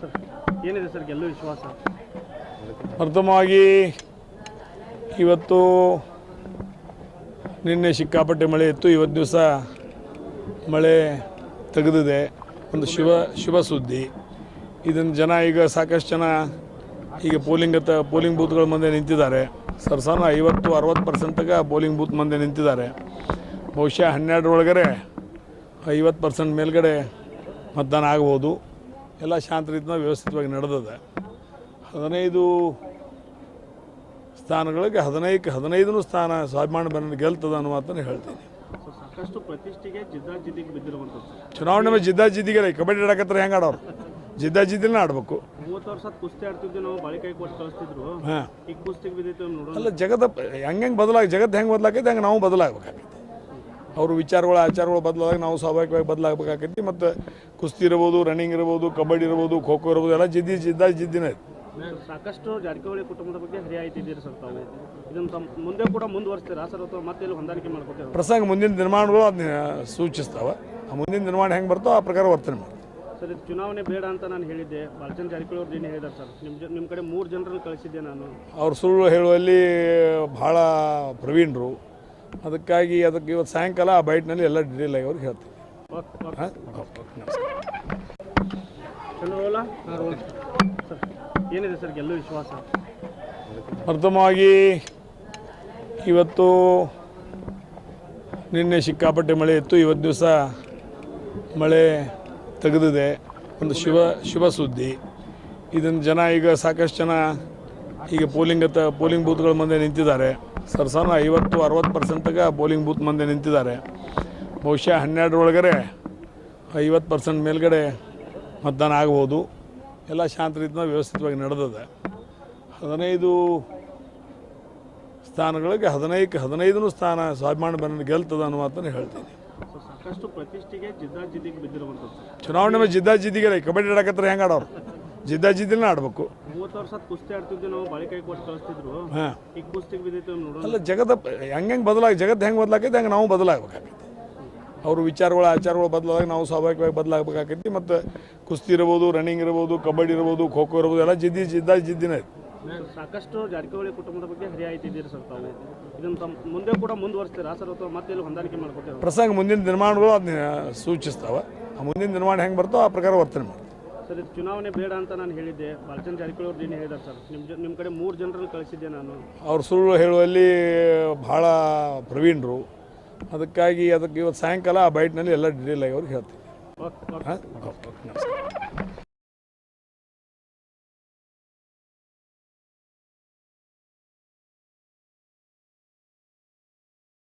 Sir ಏನಿದೆ sir ಗೆಲ್ಲುವ ವಿಶ್ವಾಸ? ಪ್ರಥಮವಾಗಿ ಇವತ್ತು ನಿನ್ನೆ ಸಿಕ್ಕಾಪಟ್ಟೆ ಮಳೆ ಇತ್ತು. ಇವತ್ತು ದಿವಸ ಮಳೆ ತೆಗೆದಿದೆ. ಒಂದು ಶುಭ ಶುಭ ಸುದ್ದಿ. ಇದನ್ನು ಜನ ಈಗ ಸಾಕಷ್ಟು ಜನ ಈಗ ಪೋಲಿಂಗ್ ಹತ್ತ ಪೋಲಿಂಗ್ ಬೂತ್ಗಳ ಮುಂದೆ ನಿಂತಿದ್ದಾರೆ. ಸರ್ಸಾನ ಐವತ್ತು, ಅರವತ್ತು ಪರ್ಸೆಂಟ್ಗೆ ಪೋಲಿಂಗ್ ಬೂತ್ ಮುಂದೆ ನಿಂತಿದ್ದಾರೆ. ಬಹುಶಃ ಹನ್ನೆರಡರೊಳಗಡೆ ಐವತ್ತು ಪರ್ಸೆಂಟ್ ಮೇಲ್ಗಡೆ ಮತದಾನ ಆಗ್ಬೋದು. ಎಲ್ಲ ಶಾಂತ ರೀತಿಯಿಂದ ವ್ಯವಸ್ಥಿತವಾಗಿ ನಡೆದಿದೆ. ಹದಿನೈದು ಸ್ಥಾನಗಳಿಗೆ ಹದಿನೈದು ಹದಿನೈದನೂ ಸ್ಥಾನ ಸ್ವಾಭಿಮಾನ ಬಂದ ಗೆಲ್ತದ ಅನ್ನೋ ಮಾತನ್ನು ಹೇಳ್ತೀನಿ. ಚುನಾವಣೆ ಮೇಲೆ ಜಿದ್ದಾಜಿದ್ದಿಗೆ ಕಬಡ್ಡಿ ಆಡಕತ್ರ ಹೆಂಗೆ ಆಡೋರು? ಜಿದ್ದಾಜಿದ್ದಿನ ಆಡಬೇಕು. ಹಾಂ. ನೋಡೋಣ. ಅಲ್ಲ ಜಗದ ಹೆಂಗೆ ಹೆಂಗೆ ಬದಲಾಗ ಜಗತ್ತು ಹೆಂಗೆ ಬದಲಾಗೈತೆ ಹಂಗೆ ನಾವು ಬದಲಾಗಬೇಕಾಗೈತಿ ಅವ್ರ ವಿಚಾರಗಳು ಆಚಾರಗಳು ಬದಲಾದಾಗ ನಾವು ಸ್ವಾಭಾವಿಕವಾಗಿ ಬದಲಾಗಬೇಕಾಗೈತಿ. ಮತ್ತು ಕುಸ್ತಿ ಇರ್ಬೋದು ರನ್ನಿಂಗ್ ಇರ್ಬೋದು ಕಬಡ್ಡಿ ಇರ್ಬೋದು ಖೋ ಖೋ ಇರ್ಬೋದು ಎಲ್ಲ ಜಿದ್ದಿ ಜಿದ್ದ ಜಿದ್ದಿನ ಐತಿ. ಸಾಕಷ್ಟು ಜಾರಕಿಹೊಳಿ ಕುಟುಂಬದ ಬಗ್ಗೆ ಹರಿಯಾಯ್ತಿದ್ದೀರಿ ಸರ್ ತಾವು ಇದನ್ನು ಮುಂದೆ ಕೂಡ ಮುಂದುವರಿಸ್ತೀರಾ? ಸರ್ ಅಥವಾ ಮತ್ತೆ ಇಲ್ಲಿ ಹೊಂದಾಣಿಕೆ ಮಾಡ್ಕೊತೀರಾ? ಪ್ರಸಂಗ ಮುಂದಿನ ನಿರ್ಮಾಣಗಳು ಅದನ್ನ ಸೂಚಿಸ್ತಾವೆ. ಆ ಮುಂದಿನ ನಿರ್ಮಾಣ ಹೆಂಗೆ ಬರ್ತೋ ಆ ಪ್ರಕಾರ ವರ್ತನೆ ಮಾಡ್ತೀವಿ. ಸರ್ ಇದು ಚುನಾವಣೆ ಬೇಡ ಅಂತ ನಾನು ಹೇಳಿದ್ದೆ. ಬಾಲಚಂದ್ರ ಜಾರಕಿಹೊಳಿ ಅವ್ರು ಏನು ಹೇಳಿದ್ದಾರೆ ಸರ್. ನಿಮ್ಮ ನಿಮ್ಮ ಕಡೆ ಮೂರು ಜನರನ್ನು ಕಳಿಸಿದ್ದೆ ನಾನು. ಅವ್ರು ಸುಳ್ಳು ಹೇಳುವಲ್ಲಿ ಭಾಳ ಪ್ರವೀಣರು. ಅದಕ್ಕಾಗಿ ಅದಕ್ಕೆ ಇವತ್ತು ಸಾಯಂಕಾಲ ಆ ಬೈಟ್ನಲ್ಲಿ ಎಲ್ಲ ಡಿಟೇಲ್ ಆಗಿ ಅವ್ರಿಗೆ ಹೇಳ್ತೀವಿ ಓಕೆ ಓಕೆ ಹಾಂ ಓಕೆ ನಮಸ್ಕಾರ. ಚಂದ್ರವಲ್ಲ ಏನಿದೆ ಸರ್ ಗೆಲ್ಲುವ ವಿಶ್ವಾಸ? ಪ್ರಥಮವಾಗಿ ಇವತ್ತು ನಿನ್ನೆ ಸಿಕ್ಕಾಪಟ್ಟೆ ಮಳೆ ಇತ್ತು. ಇವತ್ತು ದಿವಸ ಮಳೆ ತೆಗೆದಿದೆ. ಒಂದು ಶುಭ ಶುಭ ಸುದ್ದಿ ಇದನ್ನು ಜನ ಈಗ ಸಾಕಷ್ಟು ಜನ ಈಗ ಪೋಲಿಂಗ್ ಹತ್ತ ಪೋಲಿಂಗ್ ಬೂತ್ಗಳ ಮುಂದೆ ನಿಂತಿದ್ದಾರೆ. ಸರ್ಸಾನ ಐವತ್ತು ಅರವತ್ತು ಪರ್ಸೆಂಟ್ಗೆ ಬೌಲಿಂಗ್ ಬೂತ್ ಮುಂದೆ ನಿಂತಿದ್ದಾರೆ. ಬಹುಶಃ ಹನ್ನೆರಡರೊಳಗಡೆ ಐವತ್ತು ಪರ್ಸೆಂಟ್ ಮೇಲ್ಗಡೆ ಮತದಾನ ಆಗ್ಬೋದು. ಎಲ್ಲ ಶಾಂತ ರೀತಿಯಿಂದ ವ್ಯವಸ್ಥಿತವಾಗಿ ನಡೆದಿದೆ. ಹದಿನೈದು ಸ್ಥಾನಗಳಿಗೆ ಹದಿನೈದು ಹದಿನೈದನೂ ಸ್ಥಾನ ಸ್ವಾಭಿಮಾನ ಬಂದ ಗೆಲ್ತದ ಅನ್ನೋ ಮಾತನ್ನು ಹೇಳ್ತೀನಿ. ಸೊ ಸಾಕಷ್ಟು ಪ್ರತಿಷ್ಠೆಗೆ ಜಿದ್ದಾಜಿದ್ದಿಗೆ ಬಿದ್ದಿರುವಂಥದ್ದು. ಸರ್ ಚುನಾವಣೆ ಮೇಲೆ ಜಿದ್ದಾಜಿದ್ದಿಗೆ ಕಬಡ್ಡಿ ಆಡಕತ್ರ ಹೆಂಗೆ ಆಡೋರು? ಜಿದ್ದಾಜಿದ್ದಿನೇ ಆಡಬೇಕು. ಮೂವತ್ತು ವರ್ಷ ಕುಸ್ತಿ ಆಡ್ತಿದ್ವಿ ನಾವು ಬಾಳಿಕಾಯಿ ಕೊಟ್ಟು ಕಳಿಸ್ತಿದ್ರು. ಹಾಂ. ಈಗ ಕುಸ್ತಿಗೆ ಬಿದ್ದಿತ್ತು ನೋಡೋಣ. ಅಲ್ಲ ಜಗತ್ತ ಹೆಂಗೆ ಹೆಂಗೆ ಬದಲಾಗ ಜಗತ್ತು ಹೆಂಗೆ ಬದಲಾಗೈತೆ ಹಂಗೆ ನಾವು ಬದಲಾಗಬೇಕಾಗೈತಿ. ಅವ್ರ ವಿಚಾರಗಳು ಆಚಾರಗಳು ಬದಲಾದಾಗ ನಾವು ಸ್ವಾಭಾವಿಕವಾಗಿ ಬದಲಾಗಬೇಕಾಗೈತಿ ಮತ್ತು ಕುಸ್ತಿ ಇರ್ಬೋದು ರನ್ನಿಂಗ್ ಇರ್ಬೋದು ಕಬಡ್ಡಿ ಇರ್ಬೋದು ಖೋ ಖೋ ಇರ್ಬೋದು ಎಲ್ಲ ಜಿದ್ದಿ ಜಿದ್ದ ಜಿದ್ದಿನ ಐತಿ. ಸಾಕಷ್ಟು ಜಾರಕಿಹೊಳಿ ಕುಟುಂಬದ ಬಗ್ಗೆ ಹರಿಯಾಯ್ತಿದ್ದೀರಿ ಸರ್ ತಾವು ಇದನ್ನು ತಮ್ಮ ಮುಂದೆ ಕೂಡ ಮುಂದುವರಿಸ್ತೀರಾ? ಸರ್ ಅಥವಾ ಮತ್ತೆ ಇಲ್ಲಿ ಹೊಂದಾಣಿಕೆ ಮಾಡ್ಕೊತೀರಾ? ಪ್ರಸಂಗ ಮುಂದಿನ ನಿರ್ಮಾಣಗಳು ಅದನ್ನ ಸೂಚಿಸ್ತಾವೆ. ಆ ಮುಂದಿನ ನಿರ್ಮಾಣ ಹೆಂಗೆ ಬರ್ತೋ ಆ ಪ್ರಕಾರ ವರ್ತನೆ ಮಾಡ್ತೀವಿ. ಸರ್ ಇದು ಚುನಾವಣೆ ಬೇಡ ಅಂತ ನಾನು ಹೇಳಿದ್ದೆ. ಬಾಲಚಂದ್ರ ಜಾರಕಿಹೊಳಿ ಅವ್ರು ಏನು ಹೇಳಿದ್ದಾರೆ ಸರ್. ನಿಮ್ಮ ಜ ನಿಮ್ಮ ಕಡೆ ಮೂರು ಜನರನ್ನು ಕಳಿಸಿದ್ದೆ ನಾನು. ಅವ್ರು ಸುಳ್ಳು ಹೇಳುವಲ್ಲಿ ಭಾಳ ಪ್ರವೀಣರು. ಅದಕ್ಕಾಗಿ ಅದಕ್ಕೆ ಇವತ್ತು ಸಾಯಂಕಾಲ ಆ ಬೈಟ್ನಲ್ಲಿ ಎಲ್ಲ ಡಿಟೇಲ್ ಆಗಿ ಅವ್ರಿಗೆ ಹೇಳ್ತೀವಿ ಓಕೆ ಓಕೆ ನಮಸ್ಕಾರ.